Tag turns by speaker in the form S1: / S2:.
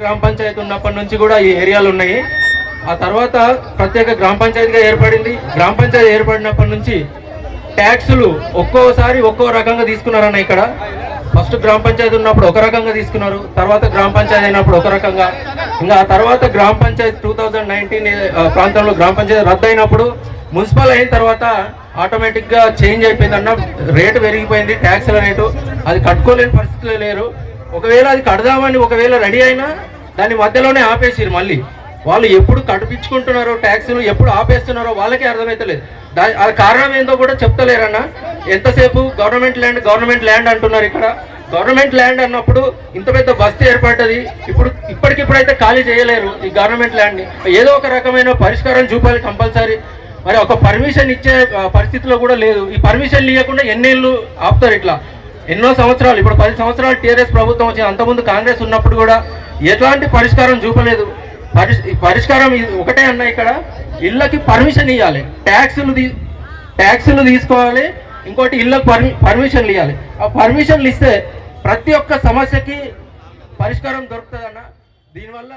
S1: గ్రామ పంచాయతీ ఉన్నప్పటి నుంచి కూడా ఈ ఏరియాలు ఉన్నాయి. ఆ తర్వాత ప్రత్యేక గ్రామ పంచాయతీగా ఏర్పడింది. గ్రామ పంచాయతీ ఏర్పడినప్పటి నుంచి ట్యాక్సులు ఒక్కోసారి ఒక్కో రకంగా తీసుకున్నారన్న ఇక్కడ. ఫస్ట్ గ్రామ పంచాయతీ ఉన్నప్పుడు ఒక రకంగా తీసుకున్నారు. తర్వాత గ్రామ పంచాయతీ అయినప్పుడు ఒక రకంగా. ఇంకా ఆ తర్వాత గ్రామ పంచాయతీ టూ థౌజండ్ నైన్టీన్ ప్రాంతంలో గ్రామ పంచాయతీ రద్దు అయినప్పుడు మున్సిపల్ అయిన తర్వాత ఆటోమేటిక్గా చేంజ్ అయిపోయిందన్న రేటు పెరిగిపోయింది. ట్యాక్స్ల రేటు. అది కట్టుకోలేని పరిస్థితులు లేరు. ఒకవేళ అది కడదామని ఒకవేళ రెడీ అయినా దాని మధ్యలోనే ఆపేసిరు మళ్ళీ. వాళ్ళు ఎప్పుడు కడిపించుకుంటున్నారో ట్యాక్సులు ఎప్పుడు ఆపేస్తున్నారో వాళ్ళకే అర్థమవుతలేదు దా ఆ కారణం ఏందో కూడా చెప్తలేరన్నా. ఎంతసేపు గవర్నమెంట్ ల్యాండ్ గవర్నమెంట్ ల్యాండ్ అంటున్నారు ఇక్కడ. గవర్నమెంట్ ల్యాండ్ అన్నప్పుడు ఇంత పెద్ద బస్తీ ఏర్పడ్డది. ఇప్పుడు ఇప్పటికిప్పుడైతే ఖాళీ చేయలేరు ఈ గవర్నమెంట్ ల్యాండ్ని. ఏదో ఒక రకమైన పరిష్కారం చూపాలి కంపల్సరీ. మరి ఒక పర్మిషన్ ఇచ్చే పరిస్థితిలో కూడా లేదు. ఈ పర్మిషన్ ఇవ్వకుండా ఎన్నేళ్ళు ఆపుతారు ఇట్లా. ఎన్నో సంవత్సరాలు ఇప్పుడు పది సంవత్సరాలు టీఆర్ఎస్ ప్రభుత్వం వచ్చింది. అంతకుముందు కాంగ్రెస్ ఉన్నప్పుడు కూడా ఎలాంటి పరిష్కారం చూపలేదు. పరిష్ పరిష్కారం ఒకటే అన్న ఇక్కడ. ఇళ్ళకి పర్మిషన్ ఇవ్వాలి ట్యాక్సులు తీ ట్యాక్సులు తీసుకోవాలి. ఇంకోటి ఇళ్ళకి పర్మి పర్మిషన్లు ఇవ్వాలి ఆ పర్మిషన్లు ఇస్తే ప్రతి ఒక్క సమస్యకి పరిష్కారం దొరుకుతుంది అన్న దీనివల్ల